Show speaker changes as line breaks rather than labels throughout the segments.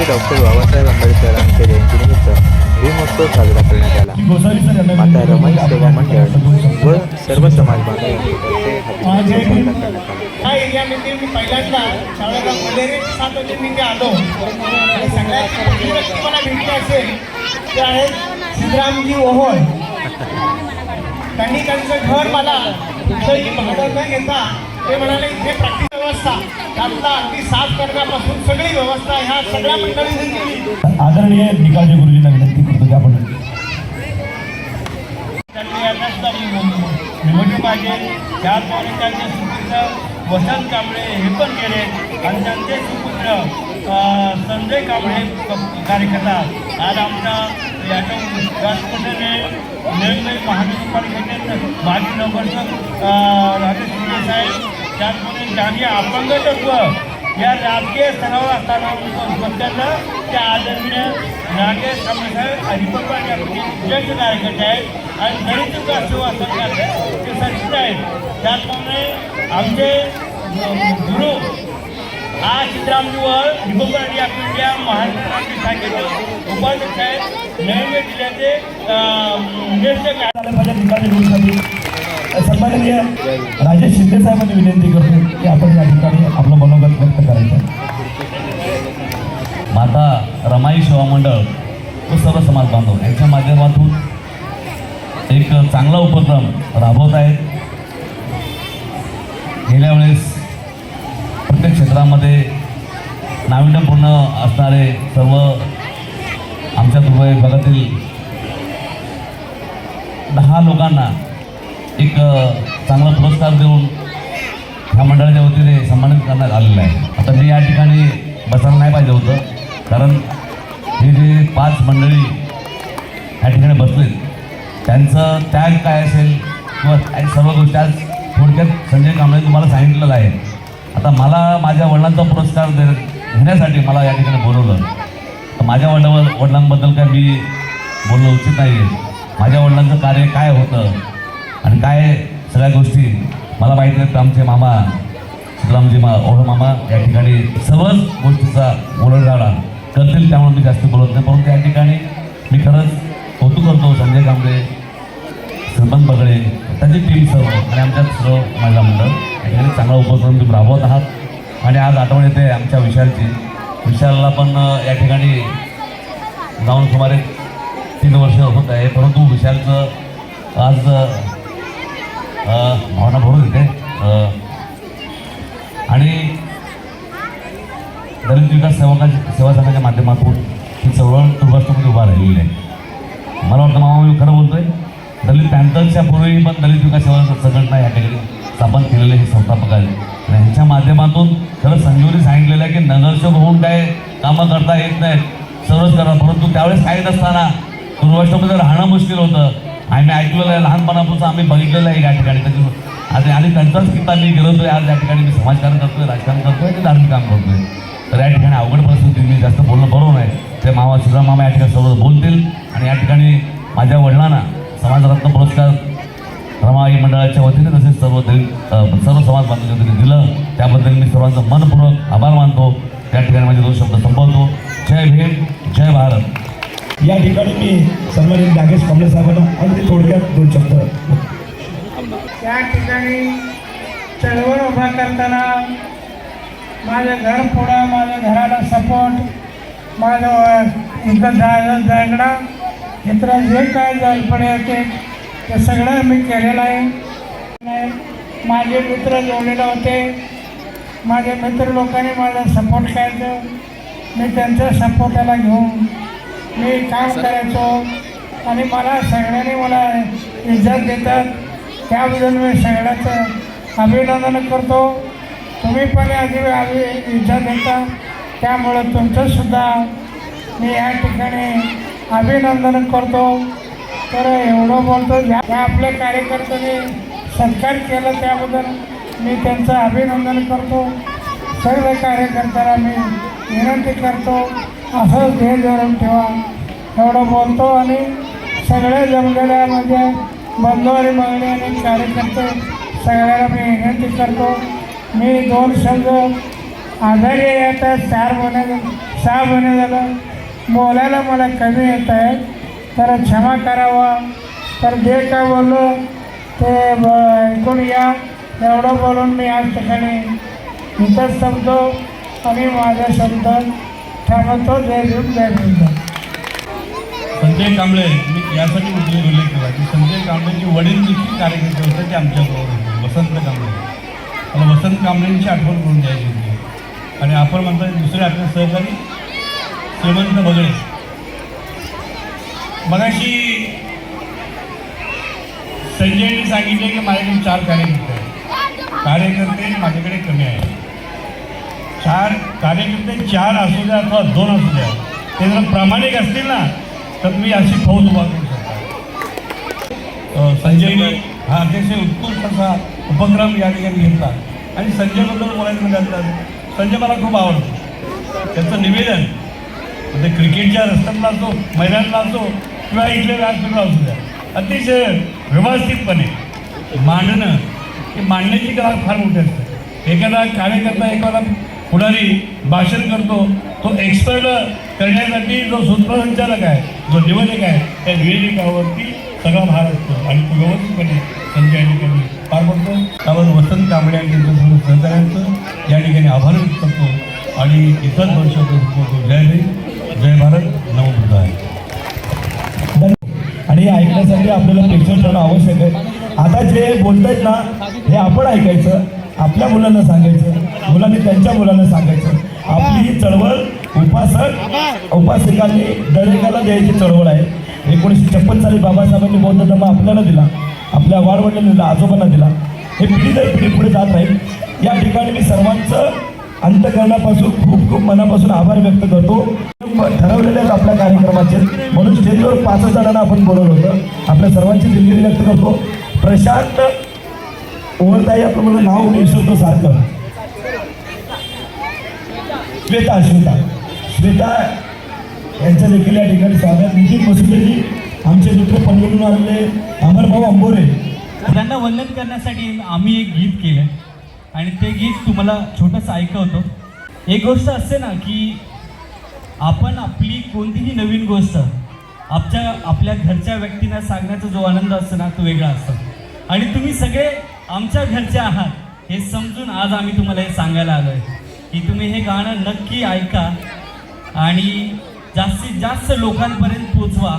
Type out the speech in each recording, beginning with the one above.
क्रांतिज्योती doctor Babasaheb आंबेडकरांच्या जयंतीनिमित्त भीमोत्सव साजरा करण्यात आला. माता रमाई सेवा मंडळ व सर्व समाज बांधव यांच्यातर्फे भीमोत्सव साजरा करण्यात आला.
ह्या एरियामध्ये मी पहिल्यांदा शाळेला मलेरिया सात होते मी ते आलो. आणि सगळ्यात पहिली व्यक्ती मला भेटली असेल ते आहेत सिद्धरामजी ओहोळ. त्यांनी त्यांचं घर मला कुठंही भाडं न घेता ते म्हणाले इथे प्रॅक्टिस व्यवस्था. त्यातला अगदी साफ करण्यापासून सगळी व्यवस्था ह्या सगळ्या मंडळींनी केली
आदरणीय निकालजी गुरुजींना विनंती करतो की आपण
त्यांनी यांनासुद्धा निवडले पाहिजे त्याचप्रमाणे त्यांचे सुपुत्र वसंत कांबळे हे पण गेले. आणि त्यांचे सुपुत्र संजय कांबळे कार्यकर्ता. आज आमच्या याच्या महानगरपालिकेचे माजी नगरसेवक राजेश साहेब त्याचप्रमाणे आम्ही अपंगतत्व या राजकीय स्तरावर असताना सत्यानं त्या आदरणीय राजकीय साहेब हरिपन पाटील ज्येष्ठ कार्यकर्ते आहेत आणि दलित विकास ते सचित आहेत त्याचप्रमाणे आमचे गुरु हा सिद्धरामजीवर हरिपन पाटील ऑफ इंडिया महाराष्ट्र शाखेचे उपाध्यक्ष आहेत. नवीन जिल्ह्याचे अ, ज्येष्ठ काय
झालं पाहिजे राजेश शिंदे साहेबांनी विनंती करतो की आपण या ठिकाणी आपलं मनोगत व्यक्त करायचं. माता रमाई सेवा मंडळ व सर्व समाज बांधव यांच्या माध्यमातून एक चांगला उपक्रम राबवत आहेत. गेल्या वेळेस प्रत्येक क्षेत्रामध्ये नाविन्यपूर्ण असणारे सर्व आमच्या दुबई भागातील दहा लोकांना एक चांगला पुरस्कार देऊन ह्या मंडळाच्या वतीने सन्मानित करण्यात आलेलं आहे. आता मी या ठिकाणी बसायला नाही पाहिजे होतं कारण हे जे पाच मंडळी या ठिकाणी बसले त्यांचं त्याग काय असेल किंवा सर्व गोष्टी आज थोडक्यात संजय कांबळे तुम्हाला सांगितलेलं आहे. आता मला माझ्या वडिलांचा पुरस्कार दे घेण्यासाठी मला या ठिकाणी बोलवलं. तर माझ्या वडिला वडिलांबद्दल काय मी बोलणं उचित नाही आहे माझ्या वडिलांचं कार्य काय होतं आणि काय सगळ्या गोष्टी मला माहीत आहेत. आमचे मामा सिद्धरामजी मा ओढ मामा या ठिकाणी सर्वच गोष्टीचा बोलणारा करतील त्यामुळे मी जास्त बोलत नाही. परंतु या ठिकाणी मी खरंच कौतुक करतो संजय कांबळे श्रीमंत बगळे त्याची टीम सर्व आणि आमच्या सर्व महिला मंडळ. या ठिकाणी चांगला उपक्रम तुम्ही राबवत आहात. आणि आज आठवण येते आमच्या विशालची. विशालला पण या ठिकाणी जाऊन सुमारे तीन वर्ष होत आहे. परंतु विशालचं आज भावना भरून येते. आणि दलित विकास सेवकांच्या सेवा संघाच्या माध्यमातून ही चळवळ दुर्गाष्टमध्ये उभा राहिलेली आहे. मला वाटतं मामा मी खरं बोलतोय दलित पॅन्थरच्या पूर्वी पण दलित विकास सेवा संघटना या ठिकाणी स्थापन केलेले हे संस्थापक आहेत आणि ह्यांच्या माध्यमातून खरं संजीवनी सांगितलेलं आहे की नगरसेवक होऊन काय कामं करता येत नाहीत सर्वच करा परंतु त्यावेळेस सांगित असताना दुर्गाष्टमध्ये राहणं मुश्किल होतं आम्ही ऐकलेलं आहे लहानपणापासून आम्ही बघितलेलं आहे या ठिकाणी. त्याची आणि आणि त्यांचाच किस्सा मी गेलो आज या ठिकाणी मी समाजकारण करतोय राजकारण करतोय आणि धार्मिक काम करतोय. तर या ठिकाणी अवघड परिस्थिती मी जास्त बोलणं बरोबर नाही. ते मामा सुद्धा मामा या ठिकाणी सर्व बोलतील आणि या ठिकाणी माझ्या वडिलांना समाजरत्न पुरस्कार रमाई मंडळाच्या वतीने तसेच सर्व सर्व समाज बांधवांच्या वतीने दिलं. त्याबद्दल मी सर्वांचा मनपूर्वक आभार मानतो. त्या ठिकाणी माझे दोन शब्द संपवतो. जय भीम जय भारत. या ठिकाणी मी सन्मानित नागेश कांबळे साहेबांना अगदी थोडक्यात दोन शब्द
त्या ठिकाणी चळवळ उभा करताना माझं घर पुढं माझ्या घराला सपोर्ट माझं इथं जायला जायकडा इतर जे काय जलपणे होते ते सगळं मी केलेलं आहे. माझे मित्र जोडलेले होते. माझे मित्र लोकांनी माझा सपोर्ट करायचं मी त्यांच्या सपोर्टाला घेऊन मी काम करायचो आणि मला सगळ्यांनी मला इज्जत देतात. त्याबद्दल मी सगळ्याचं अभिनंदन करतो. तुम्ही पण आधी अभि इज्जत देता. त्यामुळं तुमचंसुद्धा मी या ठिकाणी अभिनंदन करतो. तर एवढं बोलतो ज्या ज्या आपल्या कार्यकर्त्यांनी सत्कार केला त्याबद्दल मी त्यांचं अभिनंदन करतो. सर्व कार्यकर्त्याला मी विनंती करतो. असंच ध्येय धरून ठेवा. एवढं बोलतो आणि सगळे जमलेल्या म्हणजे बंधू आणि मगणे आणि कार्यकर्ते सगळ्याला मी विनंती करतो. मी दोन शब्द आजारी आहे आता चार महिने सहा महिने झालं. बोलायला मला कमी येत आहे. तर क्षमा करावा. तर जे काय बोललो ते ब- ऐकून या एवढं बोलून मी आज ठिकाणी इथंच थांबतो. आणि माझा शब्द थांबवतो जय भीम
संजय कांबळे मी यासाठी उद्योग उल्लेख केला. की संजय कांबळेचे वडील देखील कार्यकर्ते होते ते आमच्याबरोबर होते. वसंत कांबळे. मला वसंत कांबळेंची आठवण करून द्यायची होती. आणि आपण म्हणता दुसरे आपले सहकारी श्रीमंत बगळे. मगाशी संजयने सांगितले की माझ्याकडे चार कार्यकर्ते आहेत. कार्यकर्ते माझ्याकडे कमी आहेत. चार कार्यकर्ते चार असू द्या अथवा दोन असू द्या ते जर प्रामाणिक असतील ना तर मी अशी फौज उभा करू शकतो. संजयने हा अतिशय उत्कृष्ट असा उपक्रम या ठिकाणी घेतला. आणि संजयबद्दल बोलायचं म्हटलं संजय मला खूप आवडतो. त्याचं निवेदन म्हणजे क्रिकेटच्या रस्त्यातला असो मैदानाला असो किंवा इथल्या व्यासपीठाला असू द्या अतिशय व्यवस्थितपणे मांडणं हे मांडण्याची कला फार मोठी असते. एखादा कार्यकर्ता एखादा पुढारी भाषण करतो. तो एक्सपर्ट करण्यासाठी जो सूत्रसंचालक आहे जो निवेदक आहे त्या निवेदिकावरती सगळा भार असतो आणि तो व्यवस्थितपणे ठिकाणी पार पडतो त्यावर वसंत कांबळे आणि त्यांच्या सर्व सहकाऱ्यांचं या ठिकाणी आभार व्यक्त करतो आणि इतर वर्षाचं जय जय भारत नमो आहे
आणि हे ऐकण्यासाठी आपल्याला प्रेक्षण ठेवणं आवश्यक आहे. आता जे बोलतायत ना हे आपण ऐकायचं. आपल्या मुलांना सांगायचं. मुलांनी त्यांच्या मुलांना सांगायचं. आपली ही चळवळ उपासक उपासकांनी दरेकाला द्यायची चळवळ आहे. एकोणीसशे छप्पन साली बाबासाहेबांनी बौद्ध धर्म आपल्याला दिला. आपल्या वाडवडिलांना दिला आजोबांना दिला. हे पिढी दर पिढी पुढे जात राहील या ठिकाणी मी सर्वांचं अंतकरणापासून खूप खूप मनापासून आभार व्यक्त करतो. ठरवलेले आहेत आपल्या कार्यक्रमाचे. म्हणून स्टेजवर पाच जणांना आपण बोलवलं होतं. आपल्या सर्वांची दिलगिरी व्यक्त करतो. प्रशांत ओवरताई आपलं मला नाव विसरतो सारखं. श्वेता श्वेता. श्वेता यांच्या देखील या ठिकाणी स्वागत. नितीन मसुदेजी आमचे मित्र पनवेलून आलेले अमरभाऊ अंबोरे
त्यांना वंदन करण्यासाठी आम्ही एक गीत केलं आणि ते गीत तुम्हाला छोटंसं ऐकवतो एक गोष्ट असते ना की आपण आपली कोणतीही नवीन गोष्ट आपच्या आपल्या घरच्या व्यक्तींना सांगण्याचा जो आनंद असतो ना तो वेगळा असतो. आणि तुम्ही सगळे आमच्या घरचे आहात. हे समजून आज आम्ही तुम्हाला हे सांगायला आलो आहे की तुम्ही हे गाणं नक्की ऐका आणि जास्तीत जास्त लोकांपर्यंत पोचवा.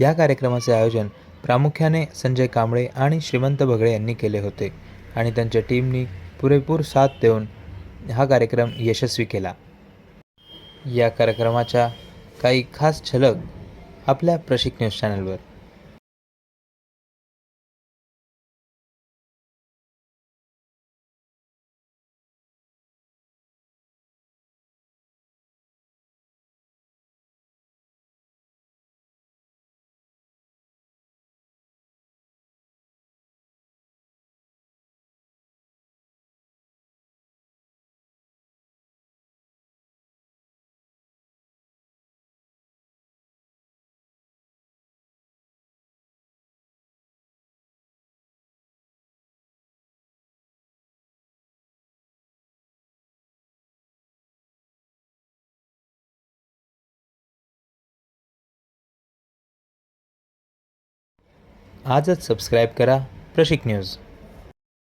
या कार्यक्रमाचे आयोजन प्रामुख्याने संजय कांबळे आणि श्रीमंत भगळे यांनी केले होते. आणि त्यांच्या टीमनी पुरेपूर साथ देऊन हा कार्यक्रम यशस्वी केला. या कार्यक्रमाच्या काही खास झलक आपल्या प्रशिक न्यूज चॅनलवर. आजच सबस्क्राईब करा प्रशिक न्यूज